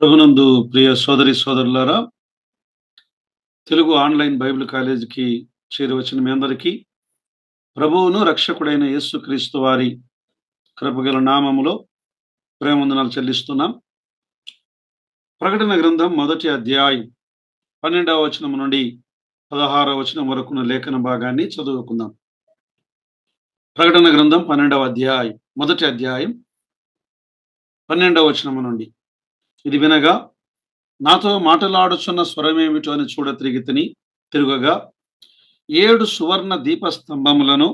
ప్రభునందు ప్రియ సోదరి సోదరులారా తెలుగు ఆన్లైన్ బైబిల్ కాలేజీకి చేరువచ్చిన మీ అందరికీ ప్రభువును రక్షకుడైన యేసుక్రీస్తు వారి కృపగల నామములో ప్రేమందనాలు చెల్లిస్తున్నాం. ప్రకటన గ్రంథం మొదటి అధ్యాయం పన్నెండవ వచనం నుండి పదహారవ వచనం వరకున్న లేఖన భాగాన్ని చదువుకుందాం. ప్రకటన గ్రంథం పన్నెండవ అధ్యాయం మొదటి అధ్యాయం పన్నెండవ వచనము నుండి. ఇది వినగా నాతో మాటలాడుచున్న స్వరమేమిటో అని చూడ తిరిగి తిని తిరుగగా ఏడు సువర్ణ దీపస్తంభములను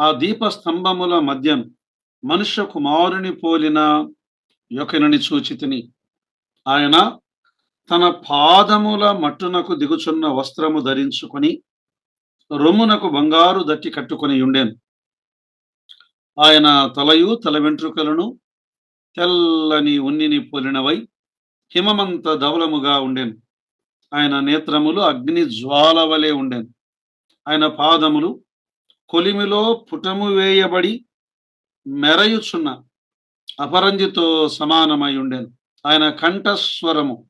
ఆ దీపస్తంభముల మధ్యను మనుష్య కుమారుని పోలిన యొకనని చూచి తిని ఆయన తన పాదముల మట్టునకు దిగుచున్న వస్త్రము ధరించుకొని రొమ్మునకు బంగారు దట్టి కట్టుకొని ఉండేను ఆయన తలయు తల వెంట్రుకలను తెల్లని ఉన్నిని పోలినవై హిమమంత ధవలముగా ఉండెను. ఆయన నేత్రములు అగ్ని జ్వాల వలె ఉండెను. ఆయన పాదములు కొలిమిలో పుటము వేయబడి మెరయుచున్న అపరంజితో సమానమై ఉండెను. ఆయన కంఠస్వరము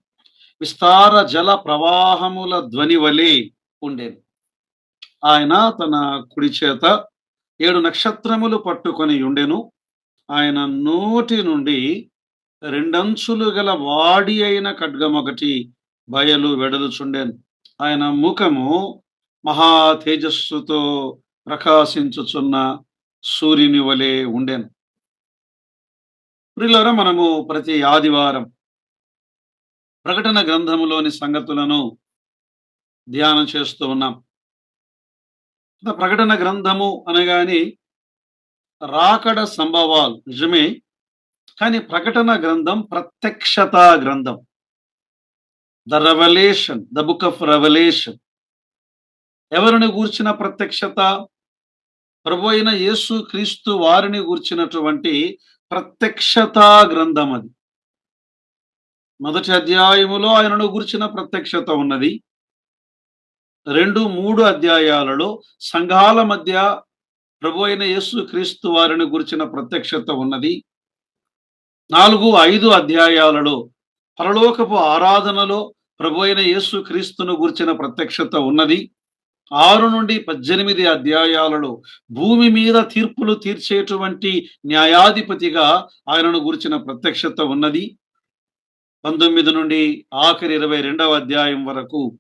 విస్తార జల ప్రవాహముల ధ్వని వలె ఉండేను. ఆయన తన కుడి చేత ఏడు నక్షత్రములు పట్టుకొని ఉండెను. ఆయన నోటి నుండి రెండంచులు గల వాడి అయిన ఖడ్గం ఒకటి బయలు వెడలుచుండెను. ఆయన ముఖము మహా తేజస్సుతో ప్రకాశించుచున్న సూర్యుని వలె ఉండెను. ప్రిలరా మనము ప్రతి ఆదివారం ప్రకటన గ్రంథములోని సంగతులను ధ్యానం చేస్తూ ఉన్నాం. ప్రకటన గ్రంథము అనగానే రాకడ సంభవాలు. నిజమే? కానీ ప్రకటన గ్రంథం ప్రత్యక్షత గ్రంథం. The revolution the book of revolution. ఎవరిని గూర్చిన ప్రత్యక్షత? ప్రభు అయిన యేసు క్రీస్తు వారిని గూర్చినటువంటి ప్రత్యక్షత గ్రంథం అది. మొదటి అధ్యాయములో ఆయనను గురించిన ప్రత్యక్షత ఉన్నది. రెండు మూడు అధ్యాయాలలో సంఘాల మధ్య ప్రభు అయిన యేసు క్రీస్తు వారిని గురించిన ప్రత్యక్షత ఉన్నది. నాలుగు ఐదు అధ్యాయాలలో పరలోకపు ఆరాధనలో ప్రభు అయిన యేసు క్రీస్తును గురించిన ప్రత్యక్షత ఉన్నది. ఆరు నుండి పద్దెనిమిది అధ్యాయాలలో భూమి మీద తీర్పులు తీర్చేటువంటి న్యాయాధిపతిగా ఆయనను గురించిన ప్రత్యక్షత ఉన్నది. పంతొమ్మిది నుండి ఆఖరి ఇరవై రెండవ అధ్యాయం వరకు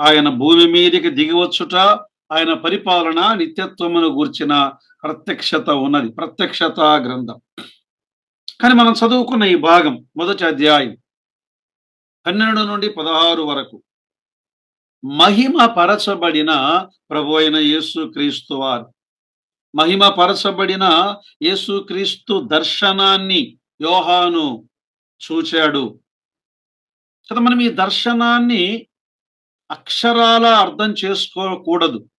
ఆయన భూమి మీదకి దిగివచ్చుట ఆయన పరిపాలన నిత్యత్వమును గూర్చిన ప్రత్యక్షత ఉన్నది. ప్రత్యక్షత గ్రంథం. కానీ మనం చదువుకున్న ఈ భాగం మొదటి అధ్యాయం పన్నెండు నుండి పదహారు వరకు మహిమ పరచబడిన ప్రభు అయిన యేసు క్రీస్తు వారు. మహిమ పరచబడిన యేసు క్రీస్తు దర్శనాన్ని యోహాను చూచాడు. కదా మనం ఈ దర్శనాన్ని అక్షరాల అర్థం చేసుకోకూడదు.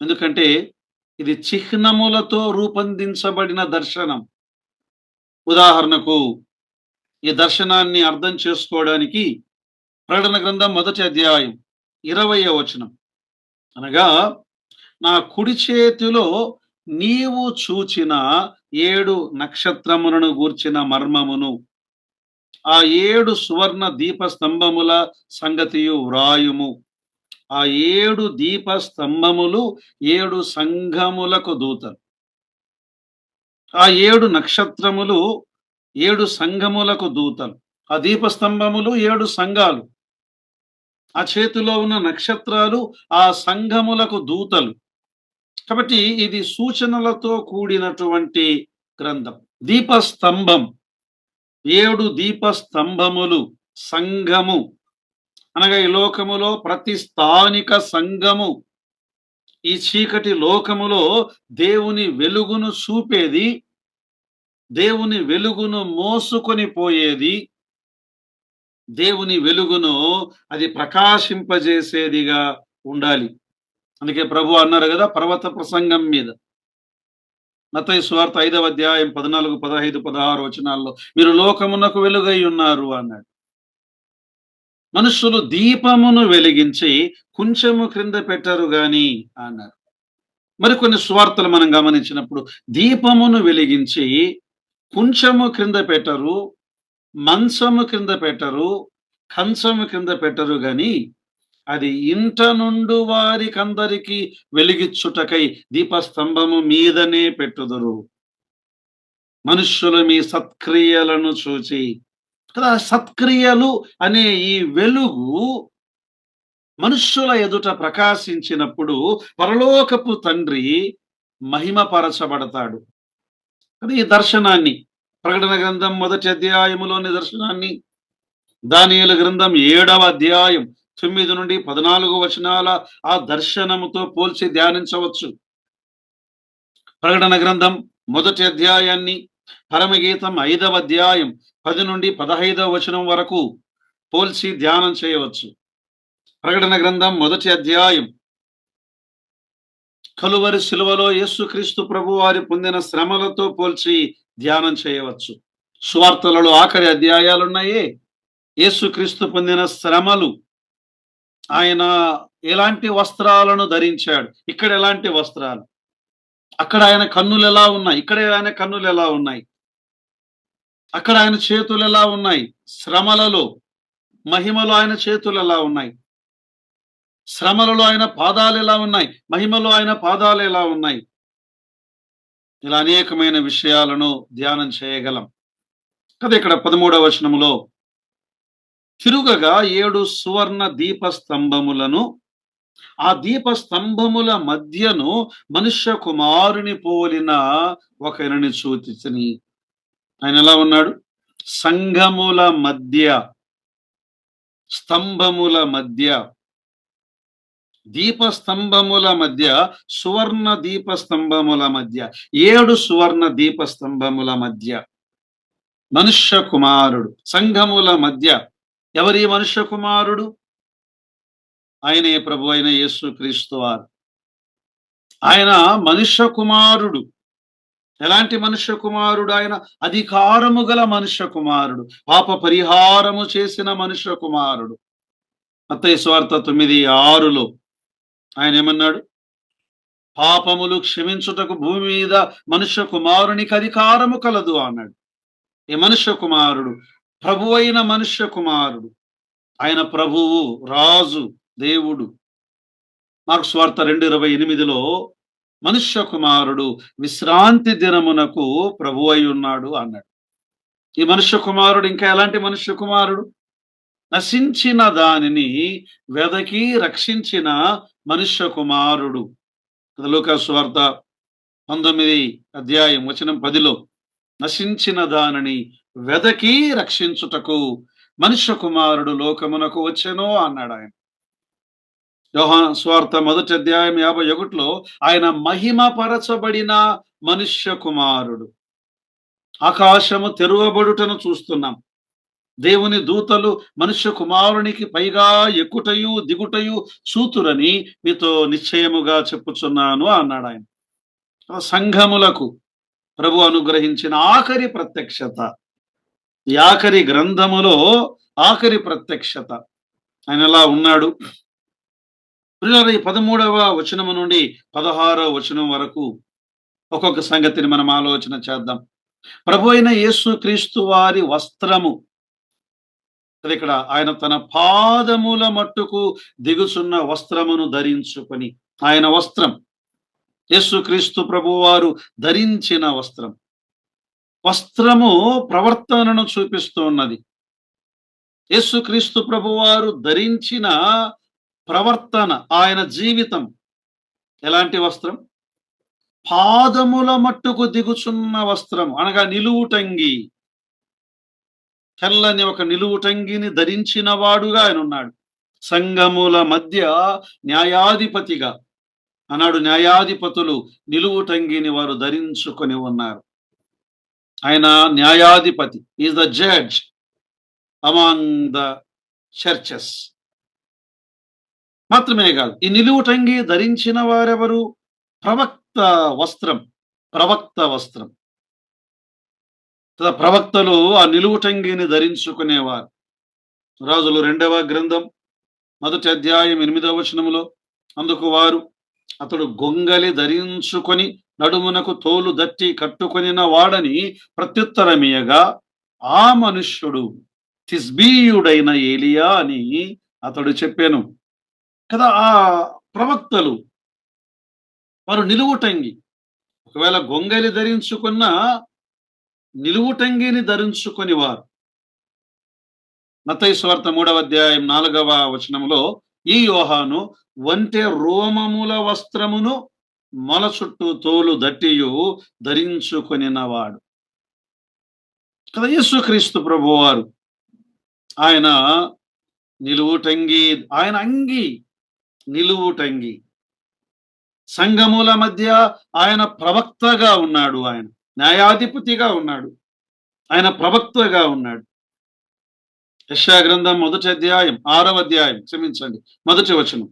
ఎందుకంటే ఇది చిహ్నములతో రూపొందించబడిన దర్శనం. ఉదాహరణకు ఈ దర్శనాన్ని అర్థం చేసుకోవడానికి ప్రకటన గ్రంథం మొదటి అధ్యాయం ఇరవయ వచనం. అనగా నా కుడి చేతిలో నీవు చూచిన ఏడు నక్షత్రములను గూర్చిన మర్మమును ఆ ఏడు సువర్ణ దీప స్తంభముల సంగతియు వ్రాయుము. ఆ ఏడు దీప స్తంభములు ఏడు సంఘములకు దూతలు. ఆ ఏడు నక్షత్రములు ఏడు సంఘములకు దూతలు. ఆ దీపస్తంభములు ఏడు సంఘాలు. ఆ చేతిలో ఉన్న నక్షత్రాలు ఆ సంఘములకు దూతలు. కాబట్టి ఇది సూచనలతో కూడినటువంటి గ్రంథం. దీపస్తంభం. ఏడు దీపస్తంభములు సంఘము. అనగా ఈ లోకములో ప్రతి స్థానిక సంఘము ఈ చీకటి లోకములో దేవుని వెలుగును చూపేది దేవుని వెలుగును మోసుకొని పోయేది దేవుని వెలుగును అది ప్రకాశింపజేసేదిగా ఉండాలి. అందుకే ప్రభు అన్నారు కదా పర్వత ప్రసంగం మీద. మతయి స్వార్థ ఐదవ అధ్యాయం పద్నాలుగు పదహైదు పదహారు వచనాల్లో మీరు లోకమునకు వెలుగై ఉన్నారు అన్నాడు. మనుషులు దీపమును వెలిగించి కొంచెము క్రింద పెట్టరు గాని అన్నారు. మరికొన్ని సువార్తలు మనం గమనించినప్పుడు దీపమును వెలిగించి కొంచెము క్రింద పెట్టరు మంచము క్రింద పెట్టరు కంచము క్రింద పెట్టరు గాని అది ఇంట నుండు వారికందరికీ వెలిగిచ్చుటకై దీపస్తంభము మీదనే పెట్టుదురు. మనుష్యుల మీ సత్క్రియలను చూచి కదా సత్క్రియలు అనే ఈ వెలుగు మనుష్యుల ఎదుట ప్రకాశించినప్పుడు పరలోకపు తండ్రి మహిమపరచబడతాడు. అది ఈ దర్శనాన్ని ప్రకటన గ్రంథం మొదటి అధ్యాయములోని దర్శనాన్ని దానియుల గ్రంథం ఏడవ అధ్యాయం తొమ్మిది నుండి పద్నాలుగు వచనాల ఆ దర్శనముతో పోల్చి ధ్యానించవచ్చు. ప్రకటన గ్రంథం మొదటి అధ్యాయాన్ని పరమగీతం ఐదవ అధ్యాయం పది నుండి పదహైదవ వచనం వరకు పోల్చి ధ్యానం చేయవచ్చు. ప్రకటన గ్రంథం మొదటి అధ్యాయం. కలువరి శిలువలో యేసుక్రీస్తు ప్రభు వారి పొందిన శ్రమలతో పోల్చి ధ్యానం చేయవచ్చు. సువార్తలలో ఆఖరి అధ్యాయాలున్నాయే. యేసుక్రీస్తు పొందిన శ్రమలు. ఆయన ఎలాంటి వస్త్రాలను ధరించాడు? ఇక్కడ ఎలాంటి వస్త్రాలు? అక్కడ ఆయన కన్నులు ఎలా ఉన్నాయి? ఇక్కడ ఆయన కన్నులు ఎలా ఉన్నాయి? అక్కడ ఆయన చేతులు ఎలా ఉన్నాయి? శ్రమలలో మహిమలో ఆయన చేతులు ఎలా ఉన్నాయి? శ్రమలలో ఆయన పాదాలు ఎలా ఉన్నాయి? మహిమలో ఆయన పాదాలు ఎలా ఉన్నాయి? ఇలా అనేకమైన విషయాలను ధ్యానం చేయగలం. కదా ఇక్కడ పదమూడవ వచనములో తిరుగగా ఏడు సువర్ణ దీప స్తంభములను ఆ దీప స్తంభముల మధ్యను మనుష్య కుమారుని పోలిన ఒకరిని చూతిని ఆయన ఎలా ఉన్నాడు? సంఘముల మధ్య స్తంభముల మధ్య దీప స్తంభముల మధ్య సువర్ణ దీప స్తంభముల మధ్య ఏడు సువర్ణ దీప స్తంభముల మధ్య. మనుష్య కుమారుడు సంఘముల మధ్య. ఎవరి మనుష్య కుమారుడు? ఆయనే ప్రభు అయిన యేసు క్రీస్తు వారు. ఆయన మనుష్య కుమారుడు. ఎలాంటి మనుష్య కుమారుడు ఆయన? అధికారము గల మనుష్య కుమారుడు. పాప పరిహారము చేసిన మనుష్య కుమారుడు. అత్తయ్య స్వార్థ తొమ్మిది ఆరులో ఆయన ఏమన్నాడు? పాపములు క్షమించుటకు భూమి మీద మనుష్య కుమారునికి అధికారము కలదు అన్నాడు. ఈ మనుష్య కుమారుడు? ప్రభు అయిన మనుష్య కుమారుడు. ఆయన ప్రభువు రాజు దేవుడు. మార్క్ స్వార్థ రెండు ఇరవై ఎనిమిదిలో మనుష్య కుమారుడు విశ్రాంతి దినమునకు ప్రభు అయి ఉన్నాడు అన్నాడు. ఈ మనుష్య కుమారుడు ఇంకా ఎలాంటి మనుష్య కుమారుడు? నశించిన దానిని వెదకి రక్షించిన మనుష్య కుమారుడు. లూకా స్వార్థ పంతొమ్మిది అధ్యాయం వచనం పదిలో నశించిన దానిని వెదకి రక్షించుటకు మనుష్య కుమారుడు లోకమునకు వచ్చెనో అన్నాడు ఆయన యోహాన్ స్వార్థ మొదటి అధ్యాయం యాభై ఒకటిలో ఆయన మహిమపరచబడిన మనుష్య కుమారుడు. ఆకాశము తెరువబడుటను చూస్తున్నాం. దేవుని దూతలు మనుష్య కుమారునికి పైగా ఎక్కుటయు దిగుటయు చూతురని మీతో నిశ్చయముగా చెప్పుచున్నాను అన్నాడు ఆయన. సంఘములకు ప్రభు అనుగ్రహించిన ఆఖరి ప్రత్యక్షత. ఈ ఆఖరి గ్రంథములో ఆఖరి ప్రత్యక్షత. ఆయన ఎలా ఉన్నాడు? ప్రియులారా, ఈ పదమూడవ వచనము నుండి పదహారవ వచనం వరకు ఒక్కొక్క సంగతిని మనం ఆలోచన చేద్దాం. ప్రభు అయిన యేసు క్రీస్తు వారి వస్త్రము. అది ఇక్కడ ఆయన తన పాదముల మట్టుకు దిగుచున్న వస్త్రమును ధరించుకొని ఆయన వస్త్రం. యేసుక్రీస్తు ప్రభువారు ధరించిన వస్త్రం. వస్త్రము ప్రవర్తనను చూపిస్తూ ఉన్నది. యేసుక్రీస్తు ప్రభువారు ధరించిన ప్రవర్తన ఆయన జీవితం. ఎలాంటి వస్త్రం? పాదముల మట్టుకు దిగుచున్న వస్త్రం. అనగా నిలువుటంగి తెల్లని ఒక నిలువుటంగిని ధరించిన వాడుగా ఆయన ఉన్నాడు. సంఘముల మధ్య న్యాయాధిపతిగా. అన్నాడు న్యాయాధిపతులు నిలువుటంగిని వారు ధరించుకొని ఉన్నారు. ఆయన న్యాయాధిపతి. Is the judge among the churches మాత్రమే కాదు. ఈ నిలువుటంగి ధరించిన వారెవరు? ప్రవక్త వస్త్రం. ప్రవక్త వస్త్రం. తద ప్రవక్తలు ఆ నిలువుటంగిని ధరించుకునేవారు. రాజులు రెండవ గ్రంథం మొదటి అధ్యాయం ఎనిమిదవ వచనంలో అందుకు వారు అతడు గొంగలి ధరించుకొని నడుమునకు తోలు దట్టి కట్టుకొనిన వాడని ప్రత్యుత్తరమీయగా ఆ మనుష్యుడు తిస్బీయుడైన ఏలియా అని అతడు చెప్పాను. కదా ఆ ప్రవక్తలు వారు నిలువుటంగి. ఒకవేళ గొంగలి ధరించుకున్న నిలువుటంగిని ధరించుకొని వారు మతయి మూడవ అధ్యాయం నాలుగవ వచనంలో ఈ యోహాను వంటే రోమముల వస్త్రమును మొల చుట్టూ తోలు దట్టియు ధరించుకొనినవాడు. కదా యేసుక్రీస్తు ప్రభువారు ఆయన నిలువుటంగి ఆయన అంగి నిలువుటంగి సంఘముల మధ్య ఆయన ప్రవక్తగా ఉన్నాడు ఆయన. న్యాయాధిపతిగా ఉన్నాడు. ఆయన ప్రవక్తగా ఉన్నాడు. యశా గ్రంథం మొదటి అధ్యాయం ఆరవ అధ్యాయం క్షమించండి మొదటి వచనం.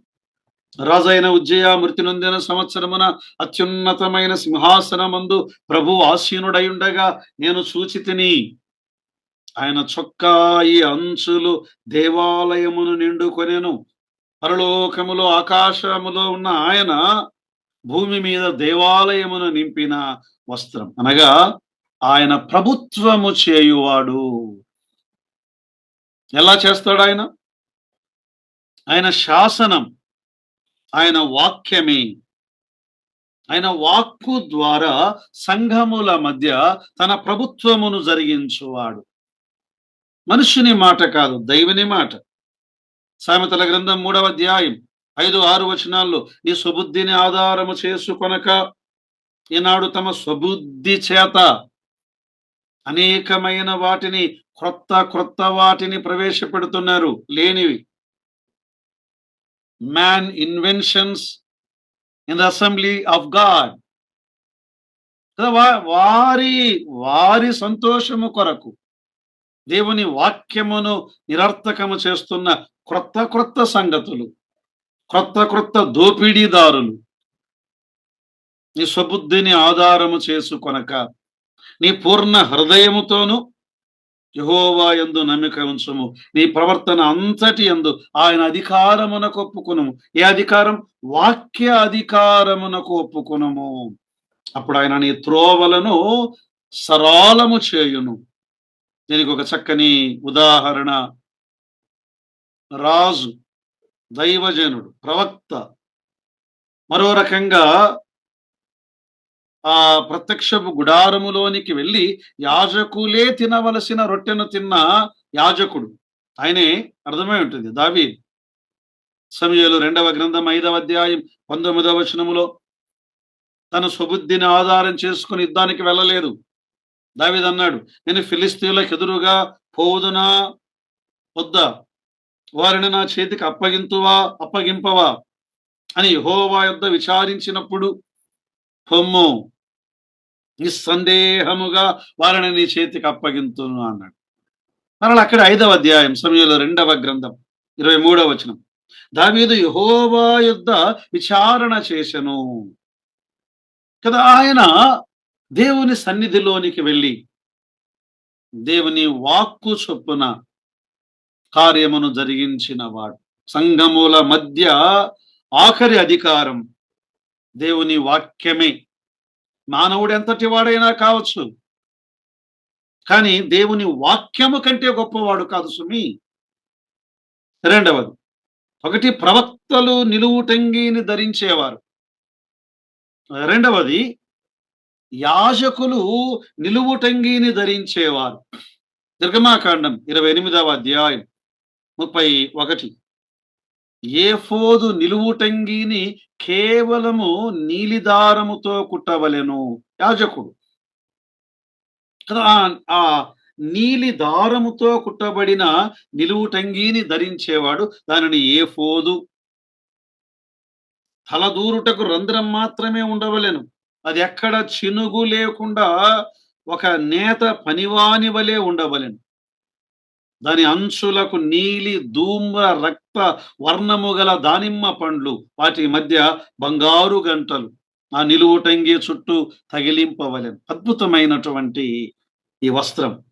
రాజైన ఉజ్జయ మృతి నొందిన సంవత్సరమున అత్యున్నతమైన సింహాసనమందు ప్రభు ఆసీనుడై ఉండగా నేను సూచితిని ఆయన చొక్కాయి అంచులు దేవాలయమును నిండుకొనేను. పరలోకములో ఆకాశములో ఉన్న ఆయన భూమి మీద దేవాలయమును నింపిన వస్త్రం. అనగా ఆయన ప్రభుత్వము చేయువాడు. ఎలా చేస్తాడు ఆయన? ఆయన శాసనం ఆయన వాక్యమే. ఆయన వాక్కు ద్వారా సంఘముల మధ్య తన ప్రభుత్వమును జరిగించువాడు. మనుషుని మాట కాదు దైవని మాట. సామెతల గ్రంథం మూడవ అధ్యాయం ఐదు ఆరు వచనాల్లో నీ స్వబుద్ధిని ఆధారము చేసుకొనక ఈనాడు తమ స్వబుద్ధి చేత అనేకమైన వాటిని క్రొత్త క్రొత్త వాటిని ప్రవేశపెడుతున్నారు. లేనివి. Man inventions in the assembly of God వారి వారి సంతోషము కొరకు దేవుని వాక్యమును నిరర్థకము చేస్తున్న క్రొత్త క్రొత్త సంగతులు క్రొత్త క్రొత్త దోపిడీదారులు. నీ స్వబుద్ధిని ఆధారము చేసుకొనక నీ పూర్ణ హృదయముతోను యహోవా ఎందు నమ్మిక ఉంచము. నీ ప్రవర్తన అంతటి ఎందు ఆయన అధికారమునకు ఒప్పుకునము. ఏ అధికారం? వాక్య అధికారమునకు ఒప్పుకునము. అప్పుడు ఆయన నీ త్రోవలను సరళము చేయును. దీనికి ఒక చక్కని ఉదాహరణ. రాజు దైవజనుడు ప్రవక్త. మరో రకంగా ఆ ప్రత్యక్షపు గుడారములోనికి వెళ్ళి యాజకులే తినవలసిన రొట్టెను తిన్న యాజకుడు. ఆయనే అర్థమై ఉంటుంది. దావి సమయంలో రెండవ గ్రంథం ఐదవ అధ్యాయం పంతొమ్మిదవ వచనములో తన స్వబుద్ధిని ఆధారం చేసుకుని యుద్ధానికి వెళ్ళలేదు. దావిద్ అన్నాడు నేను ఫిలిస్తీన్లకు ఎదురుగా పోవుదునా? వద్దా? వారిని నా చేతికి అప్పగింతువా? అప్పగింపవా? అని యహోవా యొద్ద విచారించినప్పుడు హొమ్ము నిస్సందేహముగా వారిని నీ చేతికి అప్పగింతును అన్నాడు. మరలా అక్కడ ఐదవ అధ్యాయం సమయంలో రెండవ గ్రంథం ఇరవై మూడవ వచనం. దావీదు యహోవా యుద్ధ విచారణ చేశను కదా ఆయన దేవుని సన్నిధిలోనికి వెళ్ళి దేవుని వాక్కు చొప్పున కార్యమును జరిగించిన వాడు. సంఘముల మధ్య ఆఖరి అధికారం దేవుని వాక్యమే. మానవుడు ఎంతటి వాడైనా కావచ్చు. కానీ దేవుని వాక్యము కంటే గొప్పవాడు కాదు సుమి. రెండవది ఒకటి ప్రవక్తలు నిలువుటంగిని ధరించేవారు. రెండవది యాజకులు నిలువుటంగిని ధరించేవారు. దుర్గమాకాండం ఇరవై ఎనిమిదవ అధ్యాయం ముప్పై ఒకటి. ఏఫోదు నిలువుటంగిని కేవలము నీలిదారముతో కుట్టవలెను యాజకుడు. కదా ఆ నీలి దారముతో కుట్టబడిన నిలువుటంగిని ధరించేవాడు దానిని ఏఫోదు. తలదూరుటకు రంధ్రం మాత్రమే ఉండవలెను. అది ఎక్కడ చినుగు లేకుండా ఒక నేత పనివాని వలె ఉండవలెను. దాని అంచులకు నీలి ధూమ్ర రక్త వర్ణము గల దానిమ్మ పండ్లు వాటి మధ్య బంగారు గంటలు ఆ నిలువుటంగి చుట్టూ తగిలింపవలెను. అద్భుతమైనటువంటి ఈ వస్త్రం.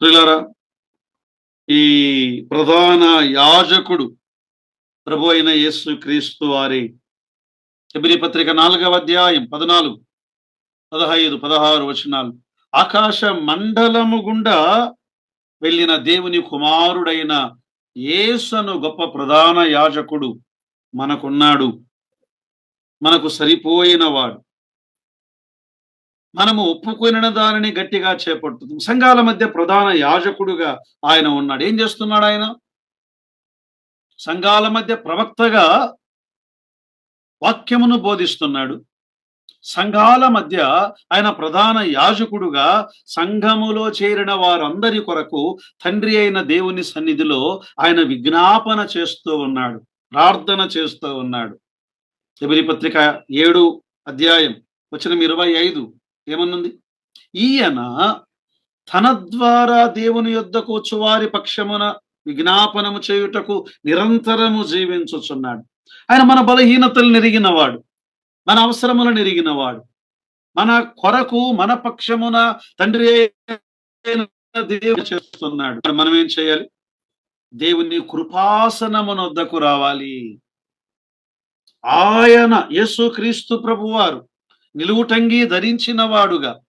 ప్రియులారా ఈ ప్రధాన యాజకుడు ప్రభు అయిన యేసు క్రీస్తు వారి ఎబిరి పత్రిక నాలుగవ అధ్యాయం పద్నాలుగు పదహైదు పదహారు వచనాలు. ఆకాశ మండలము గుండా వెళ్ళిన దేవుని కుమారుడైన ఏసను గొప్ప ప్రధాన యాజకుడు మనకున్నాడు. మనకు సరిపోయిన వాడు. మనము ఒప్పుకున్న దానిని గట్టిగా చేపడుతుంది సంఘాల మధ్య ప్రధాన యాజకుడుగా ఆయన ఉన్నాడు. ఏం చేస్తున్నాడు ఆయన? సంఘాల మధ్య ప్రవక్తగా వాక్యమును బోధిస్తున్నాడు. సంఘాల మధ్య ఆయన ప్రధాన యాజకుడుగా సంఘములో చేరిన వారందరి కొరకు తండ్రి అయిన దేవుని సన్నిధిలో ఆయన విజ్ఞాపన చేస్తూ ఉన్నాడు. ప్రార్థన చేస్తూ ఉన్నాడు. ఎబిరి పత్రిక ఏడు అధ్యాయం వచ్చిన ఇరవై ఐదు ఏమనుంది? ఈయన తన ద్వారా దేవుని యొద్దకు వచ్చు పక్షమున విజ్ఞాపనము చేయుటకు నిరంతరము జీవించుచున్నాడు. ఆయన మన బలహీనతలు నెరిగినవాడు మన అవసరములను నెరిగినవాడు. మన కొరకు మన పక్షమున తండ్రి దేవుడు చేస్తున్నాడు. మనం ఏం చేయాలి? దేవుని కృపాసనమునొద్దకు రావాలి. ఆయన యేసుక్రీస్తు ప్రభువారు నిలువుటంగి ధరించిన వాడుగా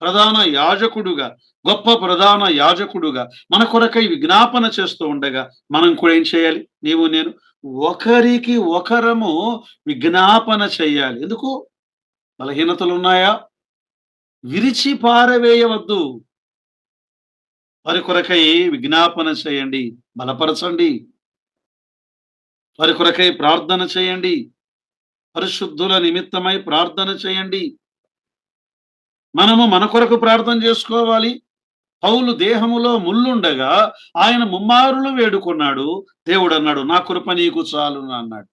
ప్రధాన యాజకుడుగా గొప్ప ప్రధాన యాజకుడుగా మన కొరకై విజ్ఞాపన చేస్తూ ఉండగా మనం కూడా ఏం చేయాలి? నీవు నేను ఒకరికి ఒకరము విజ్ఞాపన చేయాలి. ఎందుకు? బలహీనతలు ఉన్నాయా విరిచి పారవేయవద్దు. వారి కొరకై విజ్ఞాపన చేయండి. బలపరచండి. వారి కొరకై ప్రార్థన చేయండి. పరిశుద్ధుల నిమిత్తమై ప్రార్థన చేయండి. మనము మన కొరకు ప్రార్థన చేసుకోవాలి. పౌలు దేహములో ముళ్ళుండగా ఆయన ముమ్మారులు వేడుకున్నాడు. దేవుడు అన్నాడు నా కృప నీకు చాలును అన్నాడు.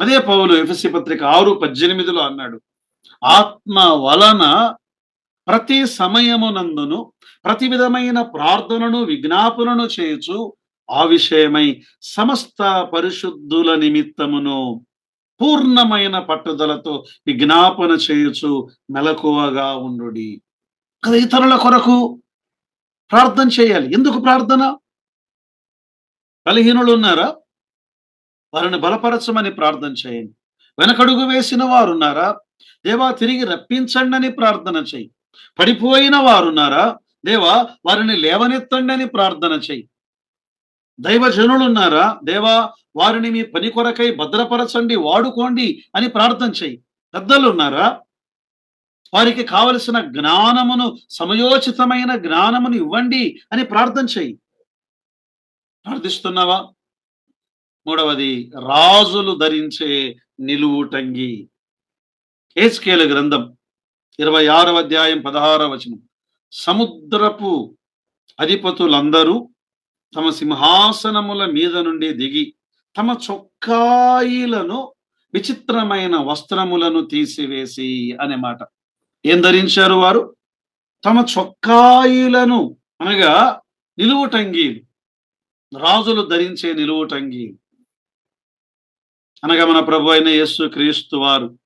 అదే పౌలు ఎఫ్ఎస్సి పత్రిక ఆరు పద్దెనిమిదిలో అన్నాడు ఆత్మ వలన ప్రతి సమయమునందును ప్రతి విధమైన ప్రార్థనను విజ్ఞాపనను చేయొచ్చు ఆ విషయమై సమస్త పరిశుద్ధుల నిమిత్తమును పూర్ణమైన పట్టుదలతో విజ్ఞాపన చేయుచు మెలకువగా ఉండు కదా ఇతరుల కొరకు ప్రార్థన చేయాలి. ఎందుకు ప్రార్థన? బలహీనులు ఉన్నారా? వారిని బలపరచమని ప్రార్థన చేయండి. వెనకడుగు వేసిన వారు ఉన్నారా? దేవా తిరిగి రప్పించండి అని ప్రార్థన చేయి. పడిపోయిన వారున్నారా దేవా వారిని లేవనెత్తండి అని ప్రార్థన చేయి. దైవజనులు ఉన్నారా? దేవా వారిని మీ పని కొరకై భద్రపరచండి వాడుకోండి అని ప్రార్థన చేయి. పెద్దలు ఉన్నారా? వారికి కావలసిన జ్ఞానమును సమయోచితమైన జ్ఞానమును ఇవ్వండి అని ప్రార్థన చెయ్యి ప్రార్థిస్తున్నావా? మూడవది రాజులు ధరించే నిలువుటంగి ఏస్కేల గ్రంథం ఇరవై ఆరవ అధ్యాయం పదహారవ వచనం. సముద్రపు అధిపతులందరూ తమ సింహాసనముల మీద నుండి దిగి తమ చొక్కాయిలను విచిత్రమైన వస్త్రములను తీసివేసి అనే మాట. ఏం ధరించారు వారు? తమ చొక్కాయిలను అనగా నిలువుటంగీలు రాజులు ధరించే నిలువుటంగీలు అనగా మన ప్రభు అయిన యస్సు క్రీస్తు వారు.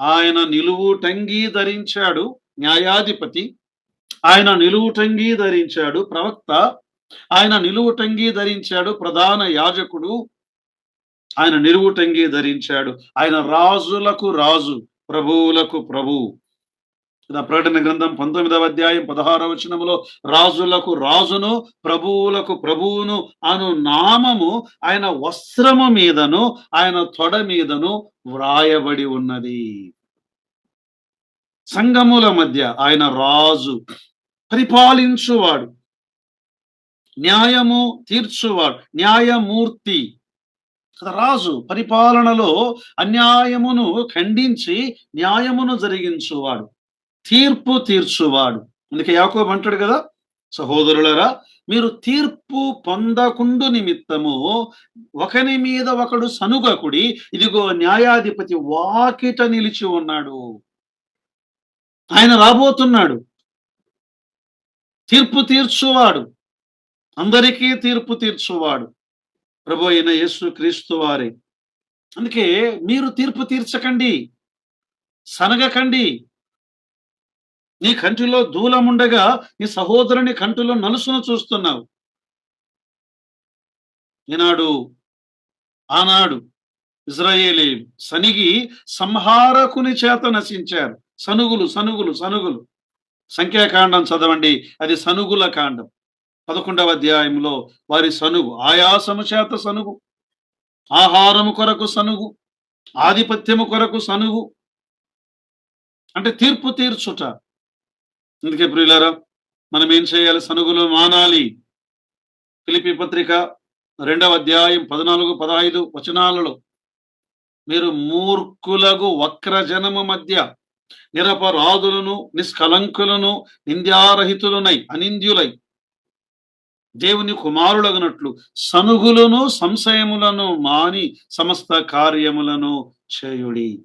ఆయన నిలువుటంగీ ధరించాడు న్యాయాధిపతి. ఆయన నిలువుటంగి ధరించాడు ప్రవక్త. ఆయన నిలువుటంగీ ధరించాడు ప్రధాన యాజకుడు. ఆయన నిలువుటంగి ధరించాడు. ఆయన రాజులకు రాజు. ప్రభువులకు ప్రభువు ప్రకటన గ్రంథం పంతొమ్మిదవ అధ్యాయం పదహారవ వచనములో రాజులకు రాజును ప్రభువులకు ప్రభువును అను నామము ఆయన వస్త్రము మీదను ఆయన తొడ మీదను వ్రాయబడి ఉన్నది. సంగముల మధ్య ఆయన రాజు పరిపాలించువాడు. న్యాయము తీర్చువాడు. న్యాయమూర్తి. రాజు పరిపాలనలో అన్యాయమును ఖండించి న్యాయమును జరిగించువాడు తీర్పు తీర్చువాడు. అందుకే యాకోబు అంటాడు కదా సహోదరులరా మీరు తీర్పు పొందకుండు నిమిత్తము ఒకని మీద ఒకడు సనుగకుడి ఇదిగో న్యాయాధిపతి వాకిట నిలిచి ఉన్నాడు. ఆయన రాబోతున్నాడు. తీర్పు తీర్చువాడు. అందరికీ తీర్పు తీర్చువాడు. ప్రభు అయిన యేసు క్రీస్తు వారే. అందుకే మీరు తీర్పు తీర్చకండి సనగకండి. నీ కంటిలో దూలముండగా నీ సహోదరుని కంటిలో నలుసును చూస్తున్నావు. ఈనాడు ఆనాడు ఇజ్రాయేలీ సనిగి సంహారకుని చేత నశించారు. సనుగులు సనుగులు సనుగులు. సంఖ్యాకాండం చదవండి. అది సనుగుల కాండం. పదకొండవ అధ్యాయంలో వారి సనుగు ఆయాసము చేత సనుగు ఆహారము కొరకు సనుగు ఆధిపత్యము కొరకు సనుగు. అంటే తీర్పు తీర్చుట. అందుకే ప్రియులారా మనం ఏం చేయాలి? సనుగులు మానాలి. పిలిపి పత్రిక రెండవ అధ్యాయం పద్నాలుగు పదహైదు వచనాలలో మీరు మూర్ఖులకు వక్ర జనము మధ్య నిరపరాధులను నిష్కలంకులను నింద్యారహితులునై అనింద్యులై దేవుని కుమారులగునట్లు సనుగులను సంశయములను మాని సమస్త కార్యములను చేయుడి.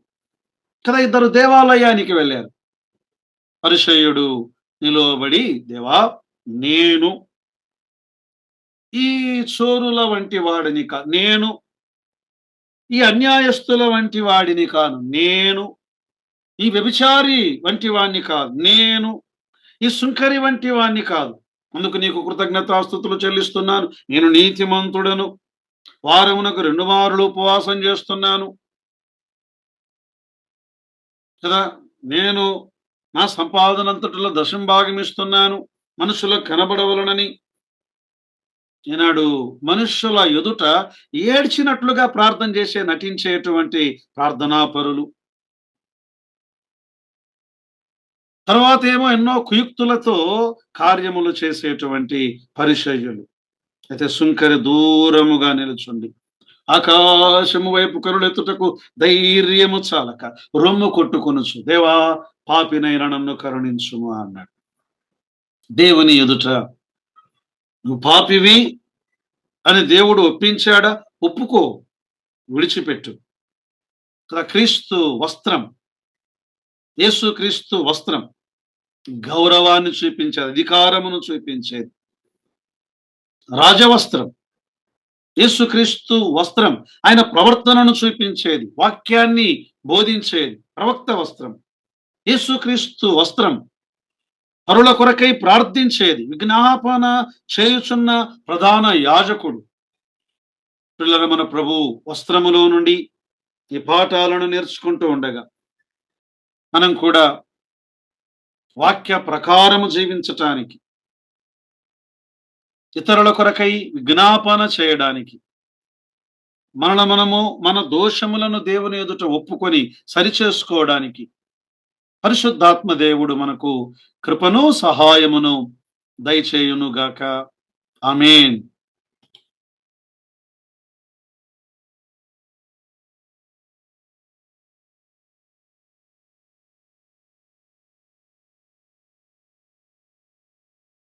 కదా ఇద్దరు దేవాలయానికి వెళ్ళారు. పరిచయుడు నిలువబడి దేవా నేను ఈ చోరుల వంటి వాడిని కా నేను ఈ అన్యాయస్తుల వంటి వాడిని కాను. నేను ఈ వ్యభిచారి వంటి వాణ్ణి కాదు. నేను ఈ సుంకరి వంటి వాణ్ణి కాదు. అందుకు నీకు కృతజ్ఞతాస్థుతులు చెల్లిస్తున్నాను. నేను నీతిమంతుడను. వారమునకు రెండు మారులు ఉపవాసం చేస్తున్నాను. కదా? నేను నా సంపాదనంతటిలో దశం భాగం ఇస్తున్నాను. మనుషులకు కనబడవలనని. ఈనాడు మనుష్యుల ఎదుట ఏడ్చినట్లుగా ప్రార్థన చేసే నటించేటువంటి ప్రార్థనాపరులు. తర్వాత ఏమో ఎన్నో కుయుక్తులతో కార్యములు చేసేటువంటి పరిచర్యలు. అయితే సుంకరి దూరముగా నిలుచుండి. ఆకాశము వైపు కరుణెత్తుటకు ధైర్యము చాలక రొమ్ము కొట్టుకొనుచు దేవా పాపినైన నన్ను కరుణించుము అన్నాడు. దేవుని ఎదుట నువ్వు పాపివి అని దేవుడు ఒప్పించాడా? ఒప్పుకో విడిచిపెట్టు. కదా క్రీస్తు వస్త్రం యేసు క్రీస్తు వస్త్రం గౌరవాన్ని చూపించేది అధికారమును చూపించేది. రాజవస్త్రం. యేసుక్రీస్తు వస్త్రం ఆయన ప్రవర్తనను చూపించేది వాక్యాన్ని బోధించేది ప్రవక్త వస్త్రం. యేసుక్రీస్తు వస్త్రం పరుల కొరకై ప్రార్థించేది విజ్ఞాపన చేయుచున్న ప్రధాన యాజకుడు. పిల్లల మన ప్రభు వస్త్రములో నుండి ఈ పాఠాలను నేర్చుకుంటూ ఉండగా మనం కూడా వాక్య ప్రకారము జీవించటానికి ఇతరుల కొరకై విజ్ఞాపన చేయడానికి మన మనము మన దోషములను దేవుని ఎదుట ఒప్పుకొని సరిచేసుకోవడానికి పరిశుద్ధాత్మ దేవుడు మనకు కృపను సహాయమును దయచేయునుగాక. ఆమెన్.